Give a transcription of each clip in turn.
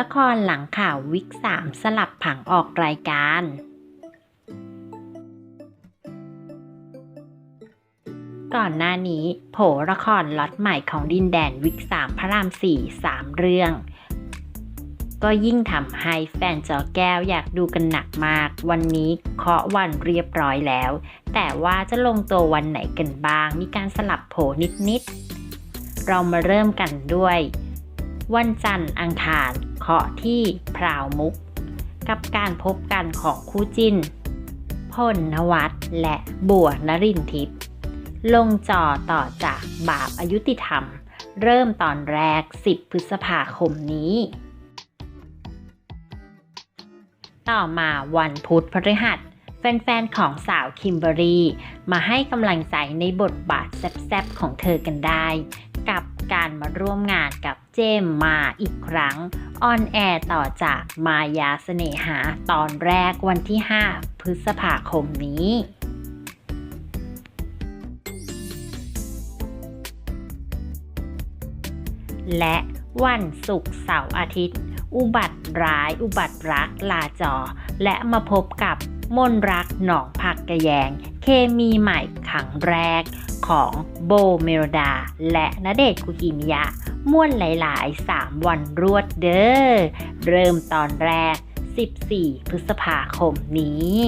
ละครหลังข่าววิกสามสลับผังออกรายการ ก่อนหน้านี้ โผละครล็อตใหม่ของดินแดนวิกสามพระรามสี่สามเรื่อง ก็ยิ่งทำให้แฟนจอแก้วอยากดูกันหนักมาก วันนี้เคาะวันเรียบร้อยแล้ว แต่ว่าจะลงตัววันไหนกันบ้าง มีการสลับโผนิดๆเรามาเริ่มกันด้วย วันจันทร์อังคารเคาะที่พราวมุก กับการพบกันของคู่จิ้นพลนวัตและบัวนรินทิพย์ลงจอต่อจากบาปอายุติธรรม เริ่มตอนแรก 10 พฤษภาคมนี้ ต่อมาวันพุธพฤหัส แฟนๆ ของสาวคิมเบอรี่มาให้กำลังใจในบทบาทแซ่บๆ ของเธอกันได้ กับการมาร่วมงานกับเจมมาอีกครั้ง ออนแอร์ต่อจากมายาเสน่หาตอนแรกวันที่ 5 พฤษภาคมนี้และวันศุกร์เสาร์อาทิตย์ อุบัติร้าย อุบัติรักลาจอ และมาพบกับ มนรักหนองผักกระแยง เคมีใหม่ครั้งแรกของโบเมโรดา และณเดชคุกิมิยะ ม่วนหลาย ๆ 3 วันรวดเด้อ เริ่มตอนแรก 14 พฤษภาคมนี้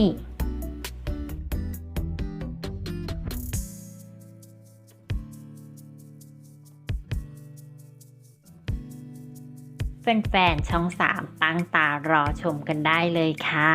แฟนๆ ช่อง 3 ตั้งตารอชมกันได้เลยค่ะ